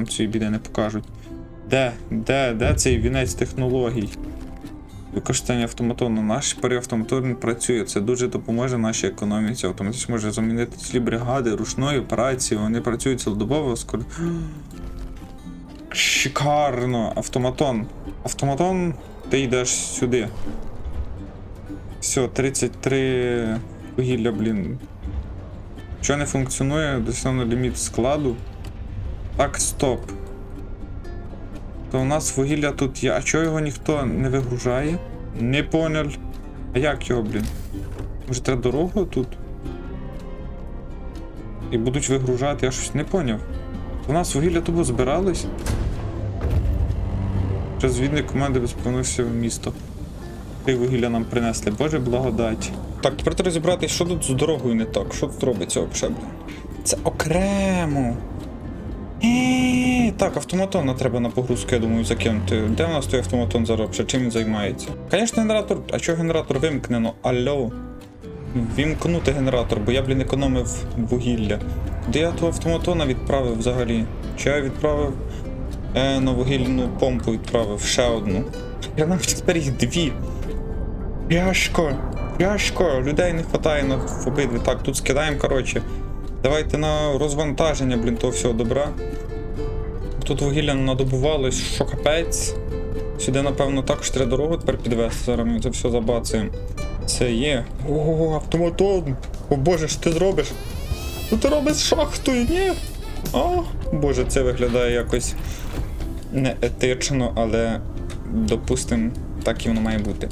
нам цієї біди не покажуть. Де? Де? Де цей вінець технологій? Використання автоматону. Наш паріавтоматон працює. Це дуже допоможе нашій економіці. Автоматично може замінити цілі бригади ручної операції. Вони працюють цілодобово. Скоро. Шикарно! Автоматон. Автоматон, ти йдеш сюди. Все, 33 вугілля, блін. Що не функціонує, досягнув ліміт складу. Так, стоп. То у нас вугілля тут є. А чого його ніхто не вигружає? Не понял. А як його, блін? Може треба дорогу тут? І будуть вигружати, я щось не поняв. У нас вугілля тут збирались. Розвідник команди безпонувся в місто. Три вугілля нам принесли, Боже благодать. Так, тепер треба розібратися, що тут з дорогою не так, що тут робиться взагалі, блін. Це окремо. Е, Так, автоматона треба на погрузку, я думаю, закинути. Де у нас той автоматон зараз? Чим він займається? Звісно, генератор. А чого генератор вимкнено? Алло. Вімкнути генератор, бо я, блін, економив вугілля. Де я того автоматона відправив взагалі? Чи я відправив е, на вугільну помпу відправив ще одну. Я навіть тепер їх дві. Тяжко, тяжко, людей не вистачає на обидві. Так, тут скидаємо, коротше. Давайте на розвантаження, блін, того всього добра. Тут вугілля надобувалось, що капець. Сюди, напевно, також треба дорогу тепер підвести. Зараз ми це все забацаємо. Це є. О, автоматон! О боже, що ти зробиш? Що ти робиш з шахтою? Ні. О, боже, це виглядає якось неетично, але допустим, так і воно має бути.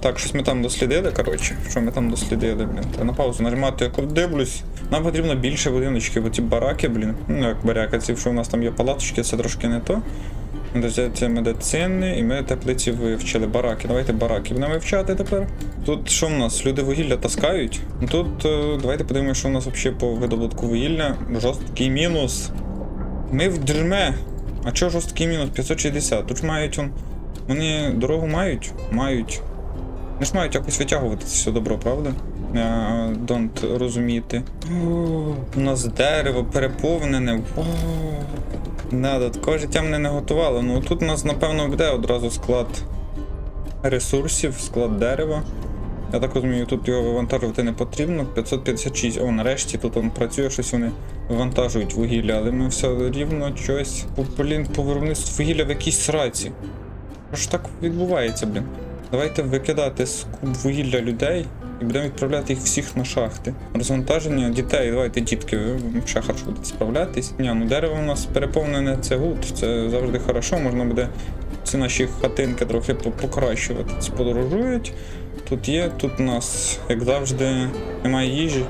Так, щось ми там дослідили, коротше. Що ми там дослідили, блін. Та на паузу нажимати, от дивлюсь. Нам потрібно більше будиночків, бо ті бараки, блін. Ну як баряка, ці, що в нас там є палаточки, це трошки не то. Це медицини, і ми теплиці вивчили. Бараки. Давайте бараки будемо вивчати тепер. Тут що в нас? Люди вугілля таскають. Ну Тут е, давайте подивимося, що в нас взагалі по видобутку вугілля. Жорсткий мінус. Ми в джерме. А чого жорсткий мінус? 560. Тут ж мають он. Вони дорогу мають? Мають. Вони ж мають якось витягувати все добро, правда? Донт розуміти. У нас дерево переповнене. Да, такого життя мене не готувало. Ну тут у нас, напевно, буде одразу склад ресурсів, склад дерева. Я так розумію, тут його вивантажувати не потрібно. 556. О, нарешті тут он працює, щось вони вивантажують вугілля, але ми все рівно щось. Блін, по вугілля в якійсь сраці. Що ж так відбувається, блін? Давайте викидати з вугілля людей і будемо відправляти їх всіх на шахти. Розвантаження дітей, давайте дітки, ще хорошо справлятись. Ні, ну дерево у нас переповнене, це гуд, це завжди хорошо, можна буде ці наші хатинки трохи покращувати. Ці подорожують. Тут є, тут у нас, як завжди, немає їжі.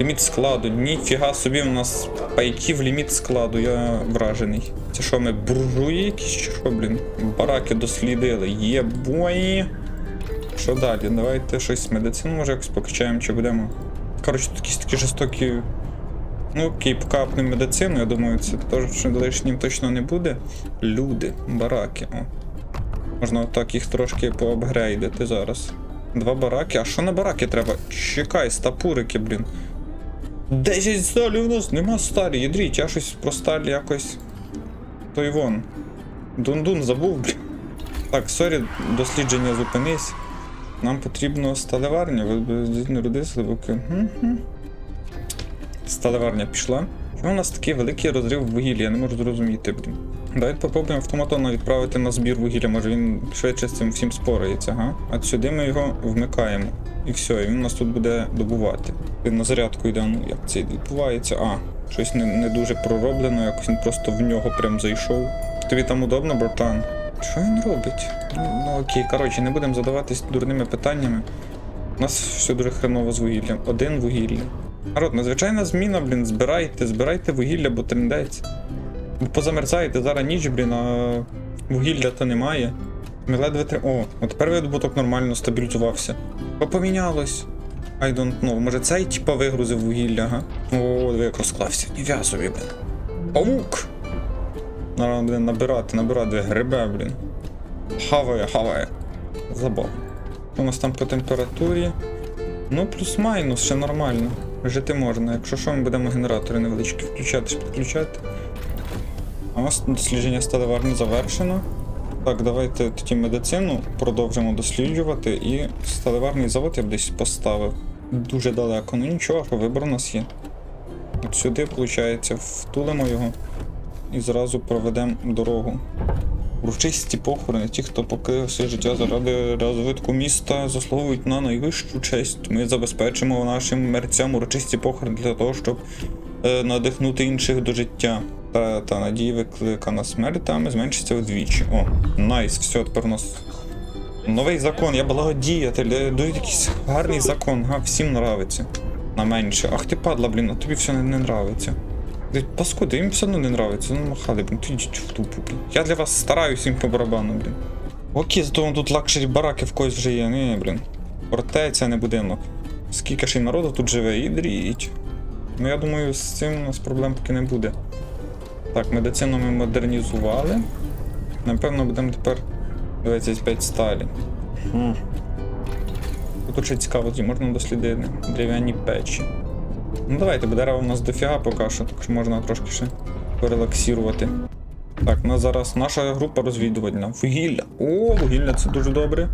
Ліміт складу. Ніфіга собі у нас пайків ліміт складу, я вражений. Це що, ми буржуї якісь що, блін? Бараки дослідили. Є бої. Що далі? Давайте щось медицину може якось покачаємо, чи будемо. Коротше, якісь такі жорстокі. Ну, окей, покапнемо медицину, я думаю, це теж лишнім точно не буде. Люди, бараки, о. Можна отак їх трошки поапгрейдити зараз. Два бараки. А що на бараки треба? Чекай, стапурики, блін. 10 сталі у нас нема сталі, ядріть, я щось про сталь якось. Той вон. Дундун забув, блін. Так, сорі, дослідження зупинись. Нам потрібно сталеварня, ви родився глибоко. Сталеварня пішла. Чому у нас такий великий розрив вугілля? Я не можу зрозуміти, блін. Давайте попробуємо автоматонно відправити на збір вугілля, може він швидше з цим всім спорається, га? А сюди ми його вмикаємо. І все, і він нас тут буде добувати. Він на зарядку йде, ну як це відбувається? А, щось не, не дуже пророблено, якось він просто в нього прям зайшов. Тобі там удобно, братан? Що він робить? Ну, ну окей, коротше, не будемо задаватись дурними питаннями. У нас все дуже хреново з вугіллям. Один вугілля. Народ, надзвичайна зміна, блін, збирайте, збирайте вугілля, бо трендець. Позамерзаєте, зараз ніч, блін, а вугілля то немає. Ми ледве три. О, от тепер видобуток нормально стабілізувався. Що помінялось? I don't know. Може цей типа вигрузив вугілля, га? О, як розклався. Собі, блін. Павук! Треба буде набирати, набирати грибе, блін. Хаває, хаває. Забав. У нас там по температурі. Ну, плюс-майнус, ще нормально. Жити можна. Якщо що, ми будемо генератори невеличкі включати, підключати. А у нас дослідження сталеварні завершено. Так, давайте тоді медицину продовжимо досліджувати і сталеварний завод я б десь поставив. Дуже далеко. Ну нічого, вибор у нас є. От сюди, виходить, втулимо його і зразу проведемо дорогу. Урочисті похорони, ті, хто покрив своє життя заради розвитку міста, заслуговують на найвищу честь. Ми забезпечимо нашим мерцям урочисті похорони для того, щоб е, надихнути інших до життя. Та, та надії викликана смертями зменшиться вдвічі. О, найс, все, тепер у нас новий закон, я благодіятель, дають якийсь гарний закон, га, всім нравиться. На менше. Ах ти падла, блін, а тобі все не, не нравиться. Паскуди, їм все одно не нравиться. Ну махали, блін, ти йдіть в тупу, блін. Я для вас стараюсь їм по барабану, блін. Окей, зато вон тут лакшері бараки в когось вже є. Ні, блін. Фортеця, не будинок. Скільки ж і народу тут живе, і дріть. Ну я думаю, з цим у нас проблем поки не буде. Так, медицину ми модернізували. Напевно, будемо тепер 25 сталі. Хм. Тут ще цікаво, можна дослідити дерев'яні печі. Ну давайте, бо дерева у нас дофіга поки що, так що можна трошки ще порелаксірувати. Так, у нас зараз наша група розвідувальна. Вугілля. О, вугілля це дуже добре.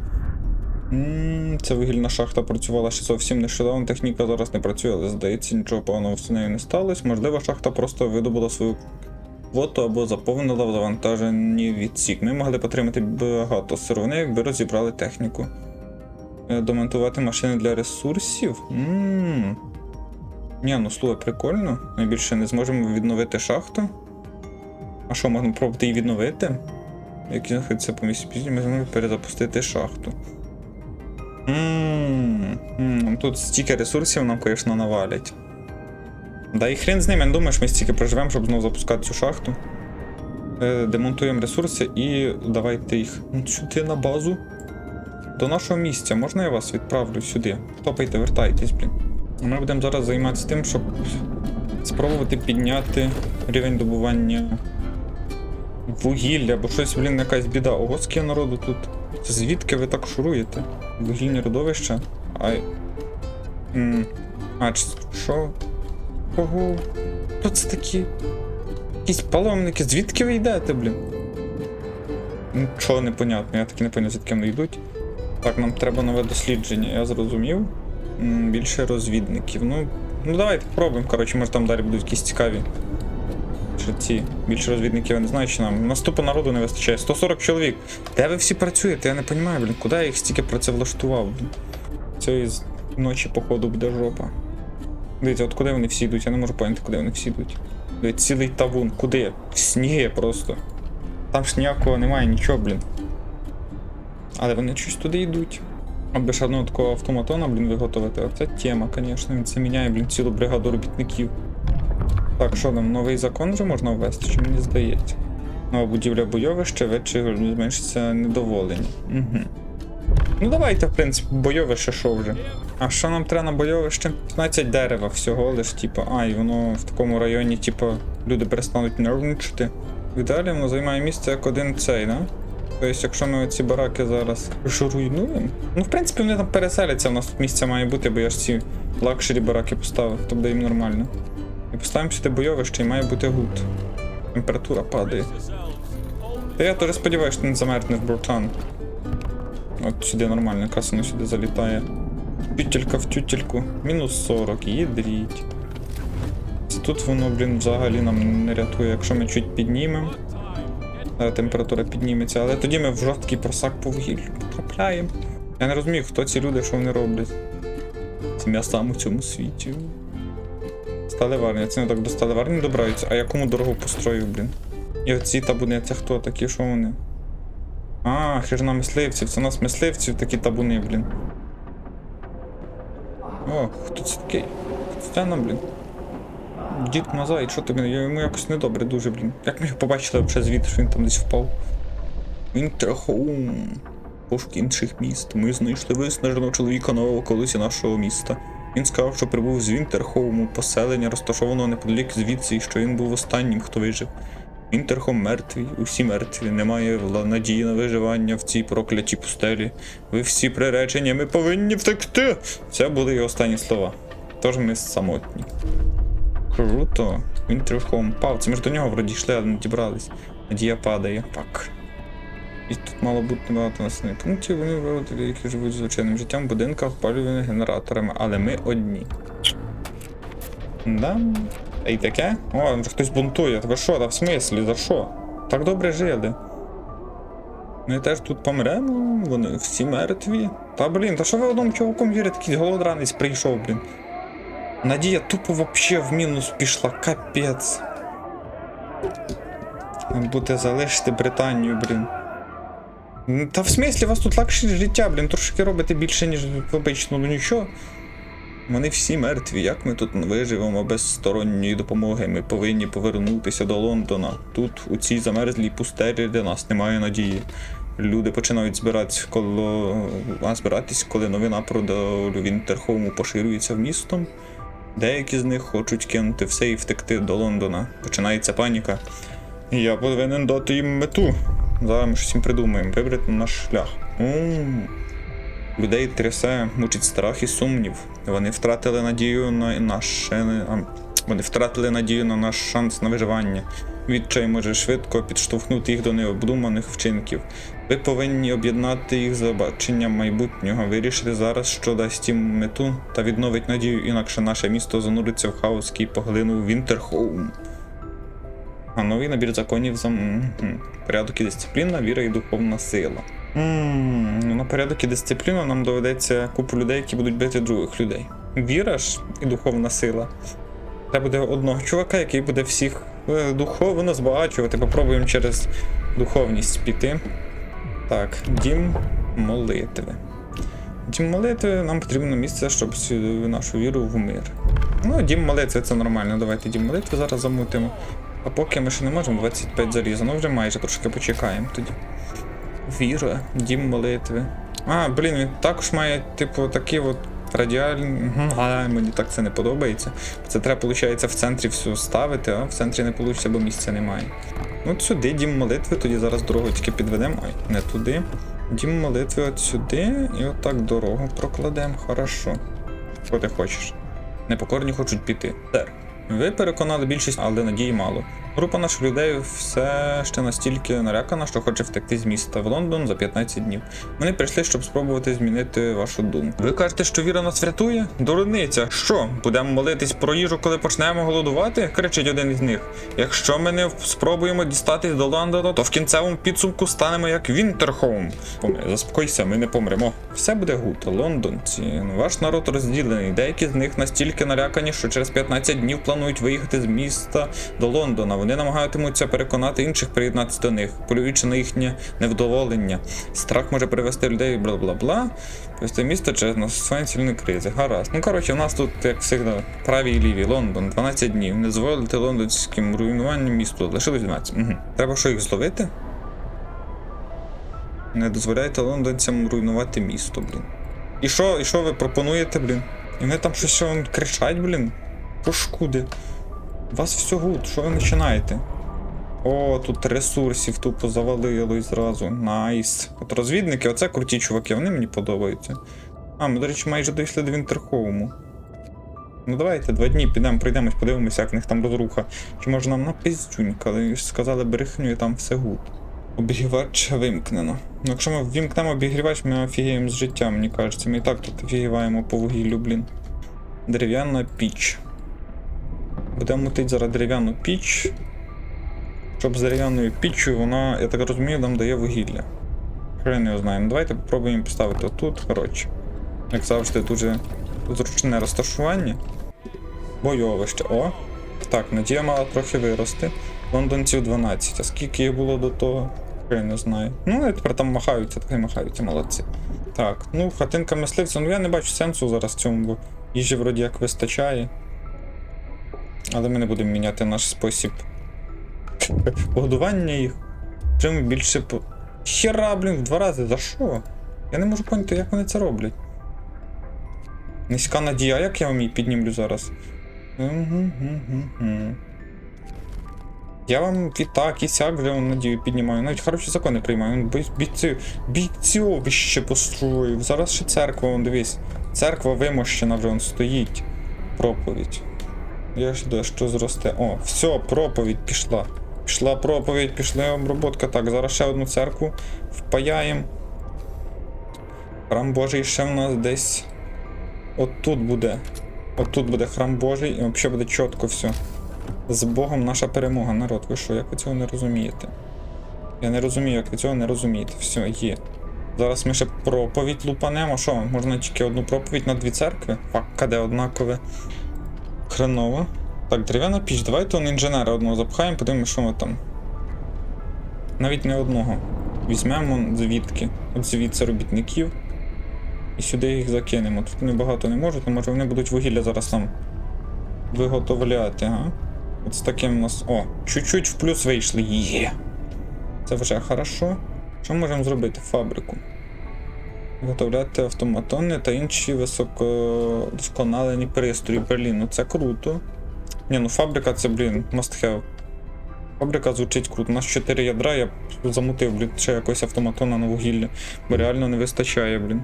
ця вугільна шахта працювала ще зовсім нещодавно. Техніка зараз не працює, але здається, нічого поганого з нею не сталося. Можливо, шахта просто видобула свою квоту або заповнила в завантажені відсік. Ми могли б отримати багато сировини, якби розібрали техніку. Е, Домонтувати машини для ресурсів. Ммм. Ні, ну слухай, прикольно. Ми більше не зможемо відновити шахту. А що, можна пробувати її відновити? Як знаходиться по місці пізні, ми зможемо перезапустити шахту. Ммм, тут стільки ресурсів нам, звісно, навалять. Да і хрен з ним, я не думаю, що ми стільки проживемо, щоб знову запускати цю шахту. Е, демонтуємо ресурси і давайте їх ну, сюди на базу. До нашого місця. Можна я вас відправлю сюди? Топайте, вертайтесь, блін. Ми будемо зараз займатися тим, щоб спробувати підняти рівень добування вугілля, бо щось, блін, якась біда. Ого, скільки народу тут. Звідки ви так шуруєте? Вугільні родовища? Ай. М. А, що? Ого. Хто це такі? Якісь паломники, звідки ви йдете, блін? Нічого не понятно, я таки не поняв, звідки вони йдуть. Так, нам треба нове дослідження, я зрозумів. Більше розвідників. Ну, ну давайте спробуємо. Коротше, може там далі будуть якісь цікаві. Ці більше розвідників я не знаю, чи нам. Наступу народу не вистачає. 140 чоловік. Де ви всі працюєте? Я не розумію, блін, куди я їх стільки працевлаштував. Цієї з- ночі, походу, буде жопа. Дивіться, от куди вони всі йдуть, я не можу поняти, куди вони всі йдуть. Дивіться, цілий табун. Куди? В сніги просто. Там ж ніякого немає, нічого, блін. Але вони щось туди йдуть. Аби ж одного такого автоматона, блін, виготовити. Оце тема, звісно, він це міняє, блін, цілу бригаду робітників. Так, що там, новий закон вже можна ввести, чи мені здається? Нова будівля бойовища, вечір зменшиться недоволення. Угу. Ну давайте, в принципі, бойовище що вже. А що нам треба на бойовище? 15 дерева всього лиш, типу, а, і воно в такому районі, типу, люди перестануть нервничати. В ідеалі воно займає місце як один цей, да? Тобто, якщо ми ці бараки зараз руйнуємо. Ну, в принципі, вони там переселяться, у нас тут місця має бути, бо я ж ці лакшері бараки поставив, то буде їм нормально. І поставимо сюди бойовище і має бути гуд. Температура падає. Та я теж сподіваюся, що не замерзне в Буртан. От сюди нормально, якраз воно сюди залітає. Тютелька в тютельку. Мінус 40, їдріть. Тут воно, блін, взагалі нам не рятує, якщо ми чуть піднімемо. Е, Температура підніметься, але тоді ми в жорсткий просак по вугіллю потрапляємо. Я не розумію, хто ці люди, що вони роблять. Це я у цьому світі. Сталеварня, це не так до сталеварні добираються, а я кому дорогу построю, блін. І оці табуни, це хто такі, що вони? А, хижина мисливців, це у нас мисливців такі табуни, блін. О, хто це такий? Стяна, блін. Дід Мазай, що ти, блін, йому якось недобре дуже, блін. Як ми його побачили взагалі звідти, що він там десь впав? Вінтерхоум. Пошук інших міст. Ми знайшли виснаженого чоловіка на околиці нашого міста. Він сказав, що прибув з Вінтерхоуму, поселення, розташованого неподалік звідси, і що він був останнім, хто вижив. Вінтерхом мертвий, усі мертві, немає надії на виживання в цій проклятій пустелі. Ви всі приречені, ми повинні втекти. Це були його останні слова. Тож ми самотні. Круто. Вінтерхом. Пав, це ж до нього вроді йшли, але не дібрались. Надія падає. Пак. І тут мало бути небагато населених пунктів, вони виводили, які живуть звичайним життям в будинках, опалюваних генераторами, але ми одні. Да? А таке? О, хтось бунтує. Ви що, та в смислі, за що? Так добре жили. Ми теж тут помремо, вони всі мертві. Та блін, та що ви одному чуваком вірите, такий голодранець прийшов, блін. Надія тупо вообще в мінус пішла, капець. Буде залишити Британію, блін. Та в смислі, у вас тут легше життя, блін, трошки робите більше, ніж обично, ну нічого. Вони всі мертві. Як ми тут виживемо без сторонньої допомоги? Ми повинні повернутися до Лондона. Тут, у цій замерзлій пустелі, для нас немає надії. Люди починають збиратися, коли а, збиратись, коли новина про долю Вінтерхому поширюється в містом. Деякі з них хочуть кинути все і втекти до Лондона. Починається паніка. Я повинен дати їм мету. Зараз ми щось їм придумаємо, вибрати наш шлях. М. Людей трясе, мучить страх і сумнів. Вони втратили надію на наше. Вони втратили надію на наш шанс на виживання. Відчай може швидко підштовхнути їх до необдуманих вчинків. Ви повинні об'єднати їх за баченням майбутнього, вирішити зараз, що дасть їм мету та відновить надію, інакше наше місто зануриться в хаос, який поглинув Вінтерхоум. А новий набір законів за порядок і дисципліна, віра і духовна сила. Ну на порядок і дисципліну нам доведеться купу людей, які будуть бити других людей. Віра ж і духовна сила. Треба буде одного чувака, який буде всіх духовно збагачувати. Попробуємо через духовність піти. Так, дім молитви. Дім молитви нам потрібно місце, щоб сю- нашу віру в мир. Ну, дім молитви це нормально. Давайте дім молитви зараз замутимо. А поки ми ще не можемо 25 заліза, ну вже майже трошки почекаємо тоді. Віра, дім молитви. А, блін, він також має, типу, такі от радіальні. А, мені так це не подобається. Це треба, виходить, в центрі все ставити, а в центрі не вийде, бо місця немає. Ну, от сюди дім молитви, тоді зараз дорогу тільки підведемо. Ой, не туди. Дім молитви от сюди і отак дорогу прокладемо. Хорошо. Що ти хочеш? Непокорні хочуть піти. Сер, ви переконали більшість, але надії мало. Група наших людей все ще настільки налякана, що хоче втекти з міста в Лондон за 15 днів. Вони прийшли, щоб спробувати змінити вашу думку. Ви кажете, що віра нас врятує? Дурниця, що? Будемо молитись про їжу, коли почнемо голодувати? кричить один із них. Якщо ми не спробуємо дістатись до Лондона, то в кінцевому підсумку станемо як Вінтерхоум. Заспокойся, ми не помремо. Все буде гуд. Лондонці. Ваш народ розділений. Деякі з них настільки налякані, що через 15 днів планують виїхати з міста до Лондона. Вони намагатимуться переконати інших приєднатися до них, полюючи на їхнє невдоволення. Страх може привести людей бла бла бла. Привести місто через наступні сильні кризи. Гаразд. Ну коротше, у нас тут, як завжди, праві і ліві. Лондон, 12 днів. Не дозволити лондонським руйнуванням місту. Лишилось 12. Угу. Треба що їх зловити? Не дозволяйте лондонцям руйнувати місто, блін. І що, і що ви пропонуєте, блін? І вони там щось кричать, блін. Пошкуди. Вас все гуд, що ви починаєте? О, тут ресурсів тупо завалило зразу. Найс. От розвідники, оце круті чуваки, вони мені подобаються. А, ми, до речі, майже дійшли до Вінтерхоуму. Ну давайте два дні підемо, пройдемось, подивимося, як в них там розруха. Чи може нам напиздюнька, але ж сказали брехню і там все гуд. Обігрівач вимкнено. Ну, якщо ми ввімкнемо обігрівач, ми офігіємо з життя, мені кажеться. Ми і так тут офігіваємо по вугіллю, блін. Дерев'яна піч. Будемо мутити зараз дерев'яну піч. Щоб з дерев'яною піччю вона, я так розумію, нам дає вугілля. Хрен його знаємо. Давайте попробуємо поставити отут, коротше. Як завжди, дуже зручне розташування. Бойовище. О! Так, надія мала трохи вирости. Лондонців 12. А скільки їх було до того? Я не знаю. Ну, вони тепер там махаються, так і махаються, молодці. Так, ну, хатинка мисливця, ну я не бачу сенсу зараз в цьому, бо їжі вроді як вистачає. Але ми не будемо міняти наш спосіб годування їх. Чим більше по. Хера, блін, в два рази, за що? Я не можу поняти, як вони це роблять. Низька надія, як я вам її піднімлю зараз? Я вам і так, і сяк вже надію піднімаю. Навіть хороші закони приймаю. Він бій- бійці, бійцьовище построїв. Зараз ще церква, вон дивись. Церква вимощена вже он стоїть. Проповідь. Я ж що зросте. О, все, проповідь пішла. Пішла проповідь, пішла оброботка. Так, зараз ще одну церкву впаяємо. Храм Божий ще в нас десь. Отут буде. Отут буде храм Божий і взагалі буде чітко все. З Богом наша перемога, народ. Ви що, як ви цього не розумієте? Я не розумію, як ви цього не розумієте. Все, є. Зараз ми ще проповідь лупанемо. Що, можна тільки одну проповідь на дві церкви? Фак, каде однакове. Хреново. Так, дерев'яна піч, давайте он інженера одного запхаємо, подивимося, що ми там. Навіть не одного. Візьмемо звідки. От звідси робітників. І сюди їх закинемо. Тут вони багато не можуть, але може вони будуть вугілля зараз нам виготовляти, га? От з таким у нас. О, чуть-чуть в плюс вийшли. Є. Це вже хорошо. Що можемо зробити? Фабрику. Виготовляти автоматони та інші високодосконалені пристрої. Блін, ну це круто. Ні, ну фабрика це, блін, must have. Фабрика звучить круто. У нас 4 ядра, я замутив, блін, ще якось автоматона на вугілля. Бо реально не вистачає, блін.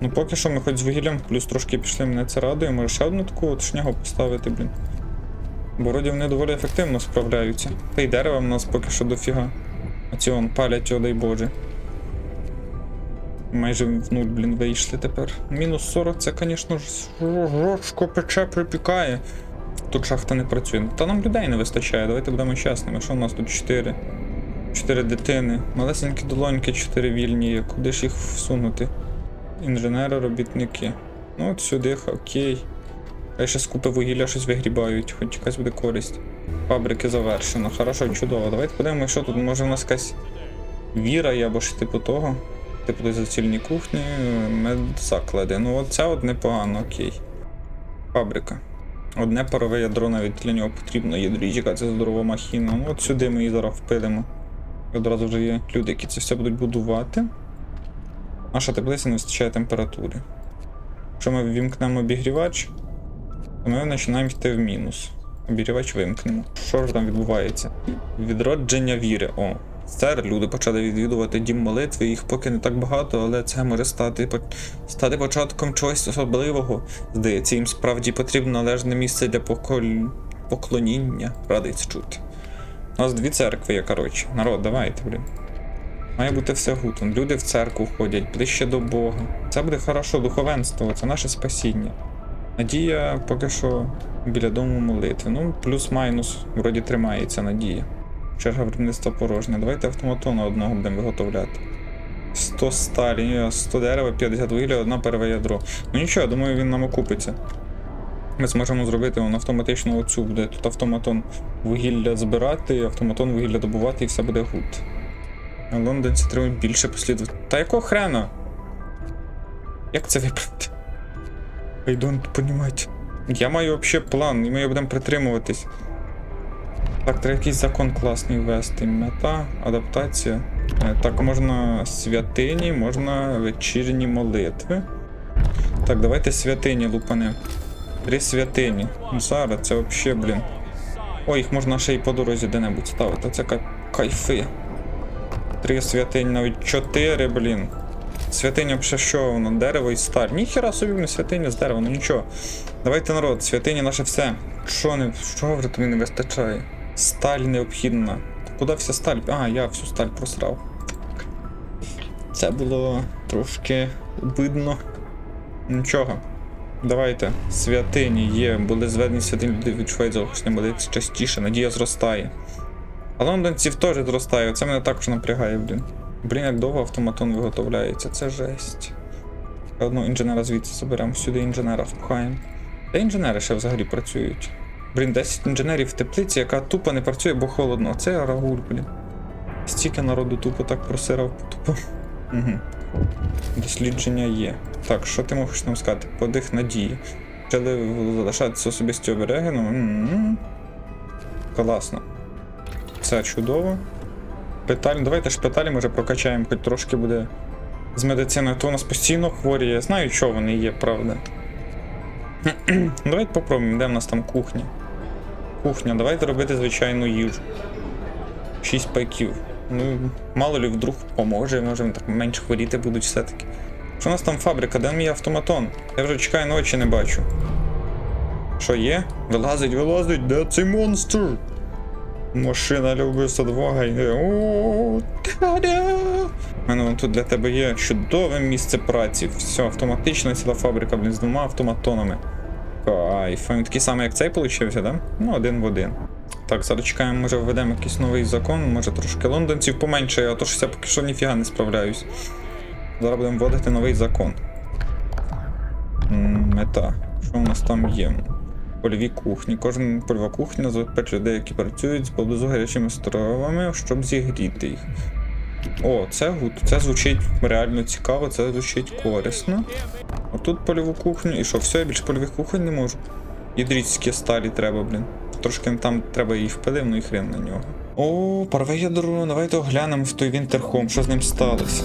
Ну поки що ми хоч з вугіллям, плюс трошки пішли, мене це радує. Може ще одну таку от шнягу поставити, блін. Бо вроді вони доволі ефективно справляються. Та й дерева в нас поки що дофіга. А ці он палять, о дай Боже. Майже в нуль, блін, вийшли тепер. Мінус 40, це, звісно ж, жорстко пече припікає. Тут шахта не працює. Та нам людей не вистачає, давайте будемо чесними. Що у нас тут 4? 4 дитини. Малесенькі долоньки, 4 вільні. Куди ж їх всунути? Інженери, робітники. Ну от сюди, окей. Хай ще скупи вугілля щось вигрібають, хоч якась буде користь. Фабрики завершено. Хорошо, чудово. Давайте подивимося, що тут. Може у нас якась віра є або ж типу того. Десь зацільні кухні, медзаклади. Ну от це от непогано, окей. Фабрика. Одне парове ядро навіть для нього потрібно. Ядрічка, це здорова махіна. Ну от сюди ми її зараз впилимо. І одразу вже є люди, які це все будуть будувати. Наша теплиця не вистачає температури. Якщо ми ввімкнемо обігрівач, то ми починаємо йти в мінус. Обігрівач вимкнемо. Що ж там відбувається? Відродження віри. О, Тепер люди почали відвідувати дім молитви, їх поки не так багато, але це може стати, стати початком чогось особливого. Здається, їм справді потрібно належне місце для поколь... поклоніння. Радий це чути. У нас дві церкви є, коротше. Народ, давайте, блін. Має бути все гутом. Люди в церкву ходять, ближче до Бога. Це буде хорошо, духовенство, це наше спасіння. Надія поки що біля дому молитви. Ну, плюс-майнус, вроді тримається надія. Черга виробництва порожня. Давайте автоматона одного будемо виготовляти. 100 сталі, 100 дерева, 50 вугілля, одна перве ядро. Ну нічого, я думаю, він нам окупиться. Ми зможемо зробити он автоматично оцю буде. Тут автоматон вугілля збирати, автоматон вугілля добувати і все буде гуд. Лондонці тримають більше послідовців. Та якого хрена? Як це виправити? I don't понімати. Я маю взагалі план, і ми його будемо притримуватись. Так, треба якийсь закон класний ввести. Мета, адаптація. Е, Так, можна святині, можна вечірні молитви. Так, давайте святині лупанем. Три святині. Ну, Зараз це взагалі, блін. О, їх можна ще й по дорозі де-небудь ставити. Це кай- кайфи. Три святині, навіть чотири, блін. Святиня взагалі що воно? Дерево і сталь. Ніхера собі не святиня з дерева, ну нічого. Давайте народ, святиня наше все. Що не. Що тобі не вистачає? Сталь необхідна. Куди вся сталь? А, я всю сталь просрав. Це було трошки видно. Нічого. Давайте. Святині є, були зведені святині, люди відчувають заохочення молитися частіше, надія зростає. А лондонців теж зростає, це мене також напрягає, блін. Блін, як довго автоматон виготовляється, це жесть. Одного інженера звідси заберемо, сюди інженера впхаємо. Де інженери ще взагалі працюють? Блін, 10 інженерів в теплиці, яка тупо не працює, бо холодно. Це рагуль, блін. Стільки народу тупо так просирав, тупо. Угу. Дослідження є. Так, що ти можеш нам сказати? Подих надії. Почали залишатися особисті обереги, ну. Класно. Це чудово. Питаль, давайте шпиталі може прокачаємо, хоч трошки буде з медициною, то у нас постійно хворі. Я знаю, що вони є, правда. Давайте попробуємо, де в нас там кухня. Кухня, давайте робити звичайну їжу. Шість пайків. Ну, мало ли вдруг поможе, може так менше хворіти будуть все-таки. Що у нас там фабрика? Де мій автоматон? Я вже чекаю ночі не бачу. Що є? Вилазить, вилазить, де цей монстр? Машина любить двога йде. У мене вон тут для тебе є чудове місце праці. Все, автоматично ціла фабрика, блін, з двома автоматонами. Кайф. Він такий самий, як цей получився, да? Ну, один в один. Так, зараз чекаємо, може введемо якийсь новий закон, може трошки лондонців поменшає, а то що я поки що ніфіга не справляюсь. Зараз будемо вводити новий закон. Мета. Що у нас там є? Польові кухні. Кожна польова кухня забезпечує людей, які працюють поблизу гарячими стравами, щоб зігріти їх. О, це гуд. Це звучить реально цікаво, це звучить корисно. Отут польову кухню. І що, все, я більше польових кухонь не можу. Ідрітські сталі треба, блін. Трошки там треба її впадив, ну і хрен на нього. О, парве ядро, давайте оглянемо в той Вінтерхом, що з ним сталося.